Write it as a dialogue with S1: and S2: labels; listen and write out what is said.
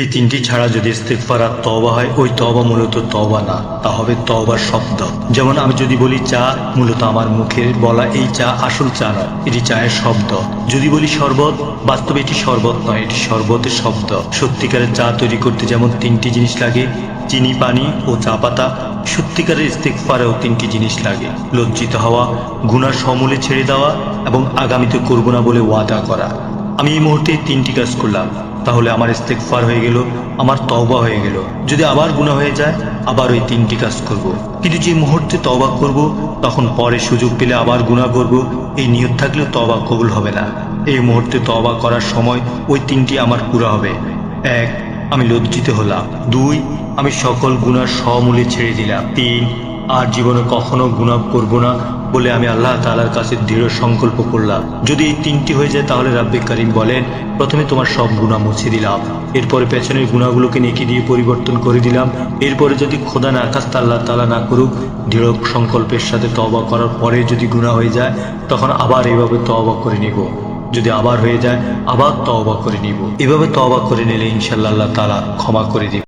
S1: এই তিনটি ছাড়া যদি ইস্তেকফার আর তওবা হয়, ওই তবা মূলত তবা না, তা হবে তওবার শব্দ। যেমন আমি যদি বলি চা, মূলত আমার মুখের বলা এই চা আসল চা নয়, এটি চায়ের শব্দ। যদি বলি শরবত, বাস্তবে এটি শরবত নয়, এটি শরবতের শব্দ। সত্যিকারের চা তৈরি করতে যেমন তিনটি জিনিস লাগে, চিনি, পানি ও চা পাতা, সত্যিকারের ইস্তেকফারেও তিনটি জিনিস লাগে, লজ্জিত হওয়া, গুনার সমূলে ছেড়ে দেওয়া এবং আগামীতে করব না বলে ওয়াদা করা। আমি এই মুহূর্তে তিনটি কাজ করলাম। তাহলে আমার ইস্তেকফার হয়ে গেল, আমার তওবা হয়ে গেল। যদি আবার গুণা হয়ে যায়, আবার ওই তিনটি কাজ করব। কিন্তু যে মুহূর্তে তওবা করব, তখন পরে সুযোগ পেলে আবার গুণা করব। এই নিয়ত থাকলে তওবা কবুল হবে না। এই মুহূর্তে তওবা করার সময় ওই তিনটি আমার পুরা হবে। এক, আমি লজ্জিত হলাম। দুই, আমি সকল গুণার সমূলে ছেড়ে দিলাম। তিন আর জীবনে কখনো গুণা করব না বলে আমি আল্লাহ তালার কাছে দৃঢ় সংকল্প করলাম। যদি এই তিনটি হয়ে যায় তাহলে রাব্বে করিম বলেন, প্রথমে তোমার সব গুণা মুছে দিলাম। এরপরে পেছনের গুণাগুলোকে নেকি দিয়ে পরিবর্তন করে দিলাম। এরপরে যদি খোদা না আকাশ আল্লাহ তালা না করুক, দৃঢ় সংকল্পের সাথে তওবা করার পরে যদি গুণা হয়ে যায়, তখন আবার এইভাবে তওবা করে নিব। যদি আবার হয়ে যায়, আবার তওবা করে নিব। এভাবে তওবা করে নিলে ইনশাল্লাহ আল্লাহ তালা ক্ষমা করে দিবে।